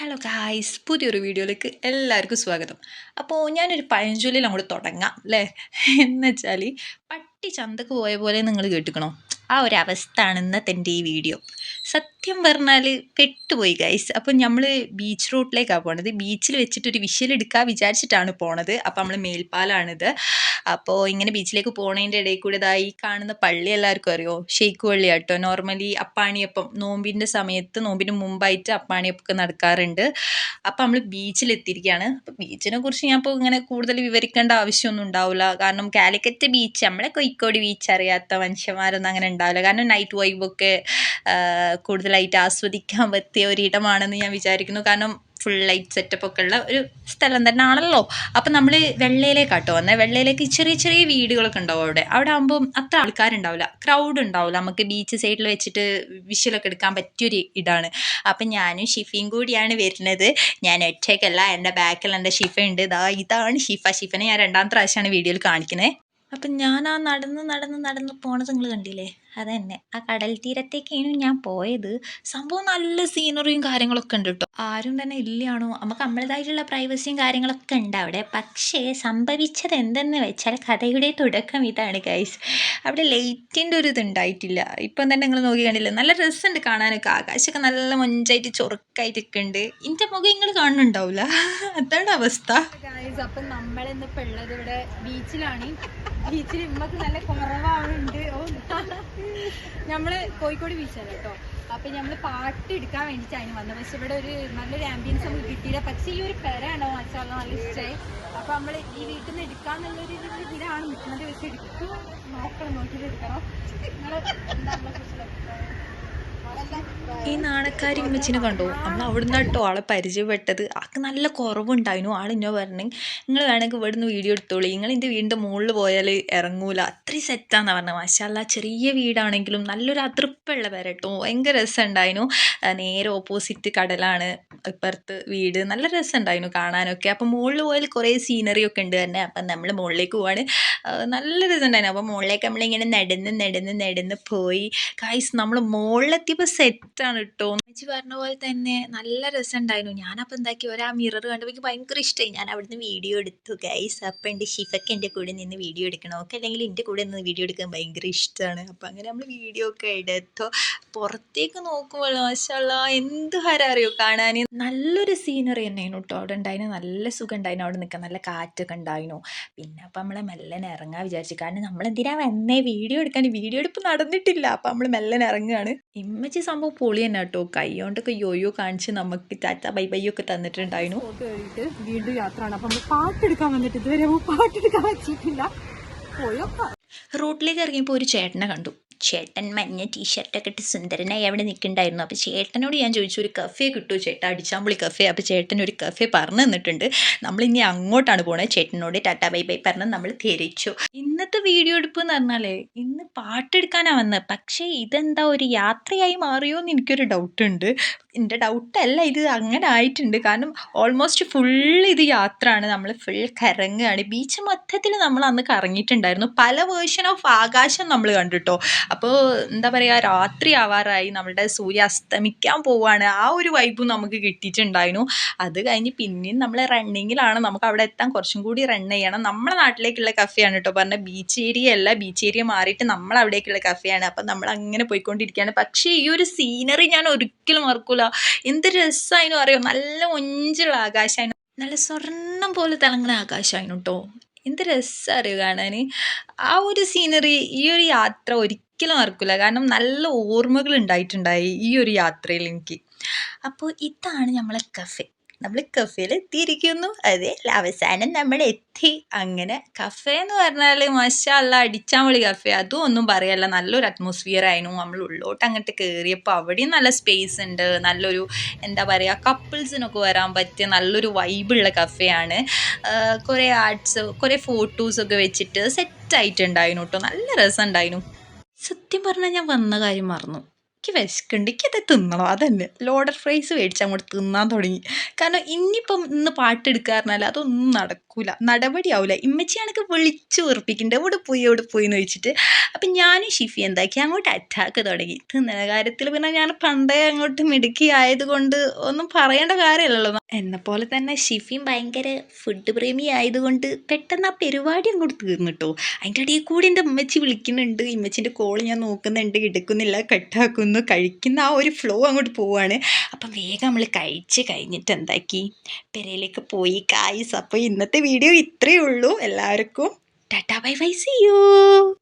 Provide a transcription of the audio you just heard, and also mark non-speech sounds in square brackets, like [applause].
Hello guys പുതിയൊരു വീഡിയോയിലേക്ക് എല്ലാവർക്കും സ്വാഗതം. അപ്പോൾ ഞാനൊരു പഴഞ്ചൊല്ലിൽ അങ്ങോട്ട് തുടങ്ങാം അല്ലേ എന്ന് വെച്ചാൽ പട്ടി ചന്തക്ക് പോയ പോലെ നിങ്ങൾ കേട്ടിക്കണോ? ആ ഒരു അവസ്ഥയാണ് ഇന്നത്തെ എന്റെ ഈ വീഡിയോ. സത്യം പറഞ്ഞാൽ പെട്ടുപോയി ഗൈസ് അപ്പം നമ്മൾ ബീച്ച് റൂട്ടിലേക്കാണ് പോണത്. ബീച്ചിൽ വെച്ചിട്ട് ഒരു വിഷ്വൽ എടുക്കാൻ വിചാരിച്ചിട്ടാണ് പോണത്. അപ്പം നമ്മൾ മേൽപ്പാലാണിത്. അപ്പോൾ ഇങ്ങനെ ബീച്ചിലേക്ക് പോണതിന്റെ ഇടയിൽ കൂടെ ഇതാ ഈ കാണുന്ന പള്ളി എല്ലാവർക്കും അറിയോ? ഷെയ്ക്ക് പള്ളി കേട്ടോ. നോർമലി അപ്പാണിയപ്പം നോമ്പിന്റെ സമയത്ത് നോമ്പിന് മുമ്പായിട്ട് അപ്പാണിയപ്പൊക്കെ നടക്കാറുണ്ട്. അപ്പോൾ നമ്മൾ ബീച്ചിലെത്തിയിരിക്കുകയാണ് അപ്പോൾ ബീച്ചിനെ കുറിച്ച് ഞാൻ ഇപ്പോൾ ഇങ്ങനെ കൂടുതൽ വിവരിക്കേണ്ട ആവശ്യമൊന്നും ഉണ്ടാവില്ല കാരണം കാലിക്കറ്റ് ബീച്ച് നമ്മളെ കോഴിക്കോട് ബീച്ച് അറിയാത്ത മനുഷ്യന്മാരൊന്നും അങ്ങനെ ഉണ്ടാവില്ല. കാരണം നൈറ്റ് വൈബൊക്കെ കൂടുതലായിട്ട് ആസ്വദിക്കാൻ പറ്റിയ ഒരിടമാണെന്ന് ഞാൻ വിചാരിക്കുന്നു. കാരണം ഫുൾ ലൈറ്റ് സെറ്റപ്പ് ഒക്കെ ഉള്ള ഒരു സ്ഥലം തന്നെ ആണല്ലോ അപ്പം നമ്മൾ വെള്ളയിലേക്കാട്ടോ വന്നത് വെള്ളയിലേക്ക് ചെറിയ ചെറിയ വീടുകളൊക്കെ ഉണ്ടാവും അവിടെ. അവിടെ ആകുമ്പോൾ അത്ര ആൾക്കാരുണ്ടാവില്ല. ക്രൗഡ് ഉണ്ടാവില്ല. നമുക്ക് ബീച്ച് സൈഡിൽ വെച്ചിട്ട് വിഷ്വലൊക്കെ എടുക്കാൻ പറ്റിയൊരു ഇടാണ് അപ്പം ഞാനും ഷിഫയും കൂടിയാണ് വരുന്നത്. ഞാൻ ഒറ്റയ്ക്കല്ല. എന്റെ ബാക്കിൽ എന്റെ ഷിഫ ഉണ്ട്. ഇതാ ഇതാണ് ഷിഫ. ഷിഫനെ ഞാൻ രണ്ടാമത്തെ പ്രാവശ്യമാണ് വീഡിയോയിൽ കാണിക്കുന്നത് അപ്പം ഞാൻ ആ നടന്ന് നടന്ന് നടന്ന് പോണത് നിങ്ങൾ കണ്ടില്ലേ? അതന്നെ. ആ കടൽ തീരത്തേക്കാണ് ഞാൻ പോയത്. സംഭവം നല്ല സീനറിയും കാര്യങ്ങളൊക്കെ ഉണ്ട് കേട്ടോ ആരും തന്നെ ഇല്ലയാണോ നമുക്ക് നമ്മളതായിട്ടുള്ള പ്രൈവസിയും കാര്യങ്ങളൊക്കെ ഉണ്ട് അവിടെ. പക്ഷേ സംഭവിച്ചത് എന്തെന്ന് വെച്ചാൽ കഥയുടെ തുടക്കം ഇതാണ് ഗൈസ് അവിടെ ലൈറ്റിന്റെ ഒരു ഇതുണ്ടായിട്ടില്ല ഇപ്പം തന്നെ നിങ്ങൾ നോക്കി കണ്ടില്ല? നല്ല രസമുണ്ട് കാണാനൊക്കെ. ആകാശമൊക്കെ നല്ല മൊഞ്ചായിട്ട് ചൊറുക്കായിട്ടൊക്കെ ഉണ്ട് എന്റെ മുഖം നിങ്ങൾ കാണുന്നുണ്ടാവില്ല [laughs] അതാണ് അവസ്ഥ. അപ്പം നമ്മൾ ഇന്നിപ്പോൾ ഉള്ളത് ഇവിടെ ബീച്ചിലാണ് ബീച്ചിൽ ഇമ്മക്ക് നല്ല കുറവാവുന്നുണ്ട് ഓ. നമ്മൾ കോഴിക്കോട് ബീച്ചല്ലേ കേട്ടോ അപ്പൊ ഞമ്മൾ പാട്ട് എടുക്കാൻ വേണ്ടിയിട്ട് അതിന് വന്നത് പക്ഷെ ഇവിടെ ഒരു നല്ലൊരു ആംബിയൻസ് നമുക്ക് കിട്ടിയില്ല. പക്ഷെ ഈ ഒരു പെരാണോ മച്ചാൽ നല്ല ഇഷ്ടമായി അപ്പൊ നമ്മൾ ഈ വീട്ടിൽ നിന്ന് എടുക്കാന്നുള്ളൊരു ഇതിലാണ് നിൽക്കുന്നത് പക്ഷെ എടുക്കും. നോക്കണം നോക്കിയിട്ട് എടുക്കണം. നിങ്ങൾ എന്താ നമ്മളെ കുറിച്ചുള്ള? ഈ നാണക്കാരി ഉമ്മച്ചിനെ കണ്ടു? നമ്മൾ അവിടുന്ന് കേട്ടോ ആളെ പരിചയപ്പെട്ടത്. ആൾക്ക് നല്ല കുറവുണ്ടായിരുന്നു ആൾ ഇന്നോ പറഞ്ഞു നിങ്ങൾ വേണമെങ്കിൽ ഇവിടുന്ന് വീഡിയോ എടുത്തോളൂ. നിങ്ങൾ എന്റെ വീടിന്റെ മുകളിൽ പോയാൽ ഇറങ്ങൂല. അത്രയും സെറ്റാന്ന് പറഞ്ഞത് മാഷല്ല ചെറിയ വീടാണെങ്കിലും നല്ലൊരു അതൃപ്പുള്ള പേര കേട്ടോ ഭയങ്കര രസമുണ്ടായിരുന്നു നേരെ ഓപ്പോസിറ്റ് കടലാണ് ഇപ്പുറത്ത് വീട്. നല്ല രസമുണ്ടായിരുന്നു കാണാനൊക്കെ. അപ്പം മുകളിൽ പോയാൽ കുറേ സീനറി ഒക്കെ ഉണ്ട് തന്നെ. അപ്പം നമ്മൾ മുകളിലേക്ക് പോവാണ്. നല്ല രസമുണ്ടായിരുന്നു അപ്പം മുകളിലേക്ക് നമ്മളിങ്ങനെ നടന്ന് നടന്ന് നടന്ന് പോയി. കായ്സ് നമ്മൾ മുകളിലെത്തിയപ്പോൾ സെറ്റാണ് കേട്ടോ അമ്മച്ചി പറഞ്ഞ പോലെ തന്നെ നല്ല രസമുണ്ടായിരുന്നു ഞാനപ്പോൾ എന്താക്കി ഒരാ മിറർ കണ്ടപ്പോൾ എനിക്ക് ഭയങ്കര ഇഷ്ടമായി ഞാൻ അവിടുന്ന് വീഡിയോ എടുത്തു. ഗൈസ് അപ്പം എന്റെ ഷിഫക്ക് എന്റെ കൂടെ നിന്ന് വീഡിയോ എടുക്കണം. ഒക്കെ അല്ലെങ്കിൽ എന്റെ കൂടെ നിന്ന് വീഡിയോ എടുക്കാൻ ഭയങ്കര ഇഷ്ടമാണ് അപ്പം അങ്ങനെ നമ്മൾ വീഡിയോ ഒക്കെ എടുത്തു. പുറത്തേക്ക് നോക്കുമ്പോൾ മാഷല്ല എന്ത് ഹരം അറിയോ കാണാൻ നല്ലൊരു സീനറി തന്നെയായിരുന്നു കേട്ടോ അവിടെ ഉണ്ടായിരുന്നു നല്ല സുഖം ഉണ്ടായിരുന്നു അവിടെ നിൽക്കാൻ നല്ല കാറ്റൊക്കെ ഉണ്ടായിരുന്നു പിന്നെ അപ്പം നമ്മളെ മെല്ലനെ ഇറങ്ങാൻ വിചാരിച്ചു. കാരണം നമ്മൾ എന്തിനാ വന്നേ? വീഡിയോ എടുക്കാൻ. വീഡിയോ എടുപ്പ് നടന്നിട്ടില്ല. അപ്പം നമ്മൾ മെല്ലനെ ഇറങ്ങുകയാണ് ഇമ്മച്ചി സംഭവം പൊളി തന്നെ കേട്ടോ. കൈ കൊണ്ടൊക്കെ യോയോ കാണിച്ച് നമുക്ക് ടാറ്റ ബൈ ബൈ ഒക്കെ തന്നിട്ടുണ്ടായിരുന്നു. വീണ്ടും യാത്രയാണ്. അപ്പൊ പാട്ടെടുക്കാൻ വന്നിട്ട് ഇതുവരെ പാട്ടെടുക്കാൻ വെച്ചിട്ടില്ല. റോട്ടിലേക്ക് ഇറങ്ങിയപ്പോൾ ഒരു ചേട്ടനെ കണ്ടു. ചേട്ടൻ മഞ്ഞ ടീഷർട്ടൊക്കെ ഇട്ട് സുന്ദരനായി അവിടെ നിൽക്കുന്നുണ്ടായിരുന്നു. അപ്പോൾ ചേട്ടനോട് ഞാൻ ചോദിച്ചു ഒരു കഫേ കിട്ടുമോ ചേട്ടാ അടിച്ചാമ്പുളി കഫേ അപ്പോൾ ചേട്ടൻ ഒരു കഫേ പറഞ്ഞു തന്നിട്ടുണ്ട്. നമ്മൾ ഇനി അങ്ങോട്ടാണ് പോണത് ചേട്ടനോട് ടാറ്റ ബൈ ബൈ പറഞ്ഞ് നമ്മൾ തിരിച്ചു. ഇന്നത്തെ വീഡിയോ എടുപ്പ് എന്ന് പറഞ്ഞാൽ ഇന്ന് പാട്ടെടുക്കാനാണ് വന്നത് പക്ഷേ ഇതെന്താ ഒരു യാത്രയായി മാറിയോ എന്ന് എനിക്കൊരു ഡൗട്ട് ഉണ്ട്. എന്റെ ഡൗട്ടല്ല ഇത്. അങ്ങനെ ആയിട്ടുണ്ട്. കാരണം ഓൾമോസ്റ്റ് ഫുൾ ഇത് യാത്രയാണ്. നമ്മൾ ഫുൾ കറങ്ങുകയാണ്. ബീച്ച് മൊത്തത്തിൽ നമ്മൾ അന്ന് കറങ്ങിയിട്ടുണ്ടായിരുന്നു. പല വേർഷൻ ഓഫ് ആകാശം നമ്മൾ കണ്ടിട്ടോ. അപ്പോൾ എന്താ പറയുക രാത്രി ആവാറായി. നമ്മളുടെ സൂര്യ അസ്തമിക്കാൻ പോവുകയാണ് ആ ഒരു വൈബും നമുക്ക് കിട്ടിയിട്ടുണ്ടായിരുന്നു. അത് കഴിഞ്ഞ് പിന്നെയും നമ്മൾ റണ്ണിങ്ങിലാണ് നമുക്ക് അവിടെ എത്താൻ കുറച്ചും കൂടി റൺ ചെയ്യണം. നമ്മുടെ നാട്ടിലേക്കുള്ള കഫേയാണ് കേട്ടോ പറഞ്ഞ. ബീച്ച് ഏരിയ അല്ല. ബീച്ച് ഏരിയ മാറിയിട്ട് നമ്മൾ അവിടേക്കുള്ള കഫേയാണ് അപ്പം നമ്മൾ അങ്ങനെ പോയിക്കൊണ്ടിരിക്കുകയാണ്. പക്ഷേ ഈ ഒരു സീനറി ഞാൻ ഒരിക്കലും മറക്കൂല. എന്ത് രസമായിരുന്നു അറിയോ? നല്ല ഒഞ്ചുള്ള ആകാശമായിരുന്നു നല്ല സ്വർണം പോലെ തിളങ്ങുന്ന ആകാശമായിരുന്നു കേട്ടോ എന്ത് രസം അറിയോ കാണാൻ ആ ഒരു സീനറി ഈ ഒരു യാത്ര ഒരിക്കലും മറക്കില്ല കാരണം നല്ല ഓർമ്മകൾ ഉണ്ടായിട്ടുണ്ടായി ഈ ഒരു യാത്രയിൽ എനിക്ക്. അപ്പോൾ ഇതാണ് നമ്മളെ കഫേ നമ്മൾ കഫേയിൽ എത്തിയിരിക്കുന്നു. അതെ അവസാനം നമ്മൾ എത്തി. അങ്ങനെ കഫേ എന്ന് പറഞ്ഞാൽ മഷാല്ല അടിച്ചാമളി കഫേ. അതും ഒന്നും പറയല്ല. നല്ലൊരു അറ്റ്മോസ്ഫിയർ ആയിരുന്നു. നമ്മൾ ഉള്ളോട്ട് അങ്ങോട്ട് കയറിയപ്പോൾ അവിടെയും നല്ല സ്പേസ് ഉണ്ട്. നല്ലൊരു എന്താ പറയുക കപ്പിൾസിനൊക്കെ വരാൻ പറ്റിയ നല്ലൊരു വൈബുള്ള കഫേയാണ് കുറേ ആർട്സ് കുറേ ഫോട്ടോസൊക്കെ വെച്ചിട്ട് സെറ്റായിട്ടുണ്ടായിരുന്നു കേട്ടോ നല്ല രസം ഉണ്ടായിരുന്നു. സത്യം പറഞ്ഞാൽ ഞാൻ വന്ന കാര്യം മറന്നു. എനിക്ക് വിശക്കുണ്ട് എനിക്കത് തിന്നണം. അതന്നെ. ലോഡർ ഫ്രൈസ് മേടിച്ച് അങ്ങോട്ട് തിന്നാൻ തുടങ്ങി. കാരണം ഇനിയിപ്പം ഇന്ന് പാട്ടെടുക്കുക പറഞ്ഞാൽ അതൊന്നും നടക്കൂല. നടപടിയാവില്ല ഇമ്മച്ചിയാണെങ്കിൽ വിളിച്ചു ഉറപ്പിക്കുന്നുണ്ട് എവിടെ പോയി എവിടെ പോയി എന്ന് ചോദിച്ചിട്ട്. അപ്പം ഞാനും ഷിഫി എന്താക്കി. അങ്ങോട്ട് അറ്റാക്ക് തുടങ്ങി. തിന്നുന്ന കാര്യത്തിൽ പിന്നെ ഞാൻ പണ്ടേ അങ്ങോട്ട് മിടുക്കി ആയതുകൊണ്ട് ഒന്നും പറയേണ്ട കാര്യമല്ലല്ലോ. എന്നെ പോലെ തന്നെ ഷിഫിയും ഭയങ്കര ഫുഡ് പ്രേമി ആയതുകൊണ്ട് പെട്ടെന്ന് ആ പരിപാടി അങ്ങോട്ട് തീർന്നിട്ടോ അതിന്റെ ഇടയിൽ കൂടി എന്റെ ഉമ്മച്ചി വിളിക്കുന്നുണ്ട്. ഇമ്മച്ചിന്റെ കോൾ ഞാൻ നോക്കുന്നുണ്ട്. എടുക്കുന്നില്ല. കട്ടാക്കുന്നു കഴിക്കുന്ന ആ ഒരു ഫ്ലോ അങ്ങോട്ട് പോവുകയാണ് അപ്പം വേഗം നമ്മൾ കഴിച്ച് കഴിഞ്ഞിട്ട് എന്താക്കി? പെരയിലേക്ക് പോയി കായ്സ് അപ്പോൾ ഇന്നത്തെ വീഡിയോ ഇത്രയേ ഉള്ളൂ. എല്ലാവർക്കും tata bye bye see you